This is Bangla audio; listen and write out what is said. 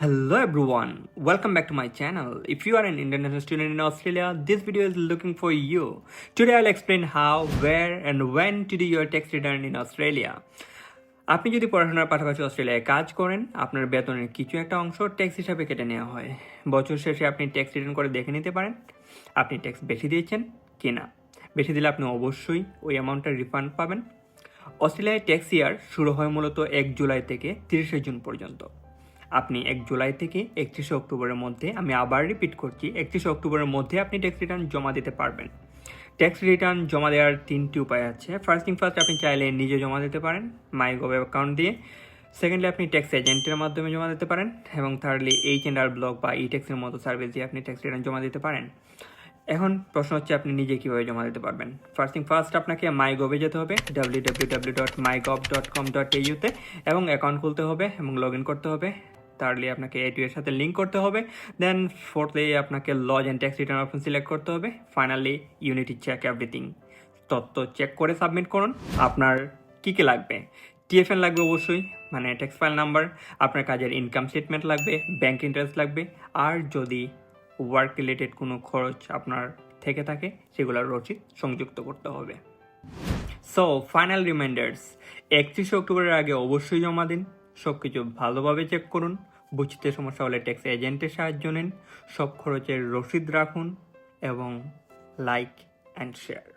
Hello everyone, welcome back to my channel. If you are an international student in Australia, this video is looking for you. Today I'll explain how, where and when to do your tax return in Australia. আপনি যদি পড়াশোনার পাশাপাশি অস্ট্রেলিয়ায় কাজ করেন আপনার বেতনের কিছু একটা অংশ ট্যাক্স হিসাবে কেটে নেওয়া হয় বছর শেষে আপনি ট্যাক্স রিটার্ন করে দেখে নিতে পারেন আপনি ট্যাক্স বেশি দিয়েছেন কি না বেশি দিলে আপনি অবশ্যই ওই অ্যামাউন্টটা রিফান্ড পাবেন অস্ট্রেলিয়ায় ট্যাক্স ইয়ার শুরু হয় মূলত এক জুলাই থেকে তিরিশে জুন পর্যন্ত আপনি এক জুলাই থেকে একত্রিশে অক্টোবরের মধ্যে, আমি আবার রিপিট করছি, একত্রিশে অক্টোবরের মধ্যে আপনি ট্যাক্স রিটার্ন জমা দিতে পারবেন। ট্যাক্স রিটার্ন জমা দেওয়ার তিনটি উপায় আছে। ফার্স্ট থিং ফার্স্ট আপনি চাইলে নিজে জমা দিতে পারেন মাই গভ অ্যাকাউন্ট দিয়ে। সেকেন্ডলি আপনি ট্যাক্স এজেন্টের মাধ্যমে জমা দিতে পারেন। এবং thirdly H and R Block বা ই ট্যাক্সের মতো সার্ভিস দিয়ে আপনি ট্যাক্স রিটার্ন জমা দিতে পারেন। এখন প্রশ্ন হচ্ছে, আপনি নিজে কীভাবে জমা দিতে পারবেন? ফার্স্ট থিং ফার্স্ট আপনাকে মাই গভে যেতে হবে W W W dot my gov dot com dot এইউতে এবং অ্যাকাউন্ট খুলতে হবে এবং লগ ইন করতে হবে। তারলি আপনাকে এটু এর সাথে লিঙ্ক করতে হবে। দেন ফোর্থলি আপনাকে lodge and tax return option select করতে হবে। ফাইনালি ইউনিটি চেক এভরিথিং তথ্য চেক করে সাবমিট করুন। আপনার কী কী লাগবে? টিএফএন লাগবে অবশ্যই মানে ট্যাক্স ফাইল নাম্বার আপনার কাজের ইনকাম স্টেটমেন্ট লাগবে ব্যাংক ইন্টারেস্ট লাগবে। আর যদি ওয়ার্ক রিলেটেড কোনো খরচ আপনার থেকে থাকে সেগুলোর রসিদ সংযুক্ত করতে হবে। সো ফাইনাল রিমাইন্ডার্স একত্রিশে অক্টোবরের আগে অবশ্যই জমা দিন। সব কিছু ভালোভাবে চেক করুন বুঝতে সমস্যা হলে ট্যাক্স এজেন্টের সাহায্য নিন, সব খরচের রসিদ রাখুন এবং লাইক অ্যান্ড শেয়ার